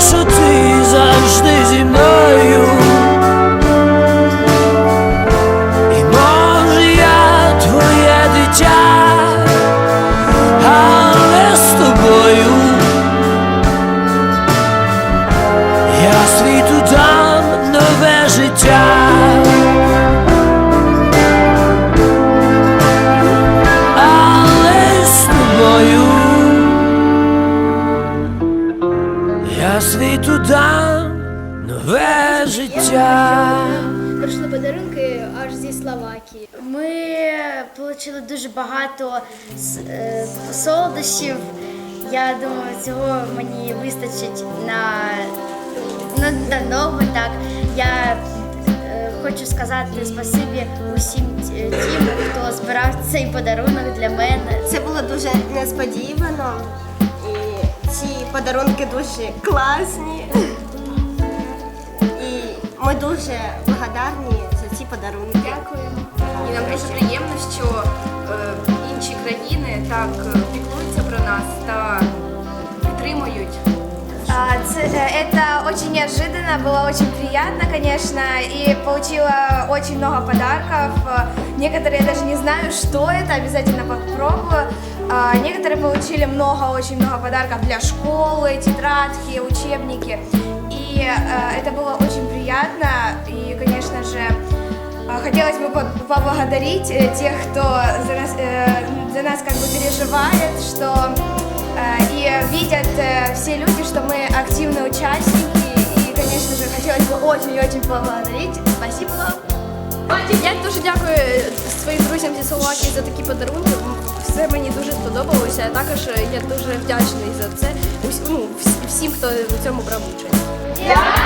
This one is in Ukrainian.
За те, я світу дам нове життя. Прийшли подарунки аж зі Словакії. Ми отримали дуже багато е, солодощів. Я думаю, цього мені вистачить на, на, на так. Я е, хочу сказати спасибі усім тим, хто збирав цей подарунок для мене. Це було дуже несподівано І ці подарунки дуже класні. І ми дуже благодарні за ці подарунки. Дякуємо. І нам дуже приємно, що е, інші країни так е, піклуються про нас та підтримують. А, ц- э, Это очень неожиданно, было очень приятно, конечно, и получила очень много подарков. Некоторые я даже не знаю, что это, обязательно попробую. А, Некоторые получили много, очень много подарков для школы, тетрадки, учебники. И э, это было очень приятно, и, конечно же, а, Хотелось бы по- поблагодарить э, тех, кто за нас, э, за нас как бы переживает, что э, и видят все люди, что мы активные участники. И, конечно же, хотелось бы очень-очень поблагодарить. Спасибо вам. Я дуже дякую своїм друзям зі Словакії за такі подарунки. Все мені дуже сподобалося. А також я дуже вдячний за це. Ну, всім, хто у цьому брав участь.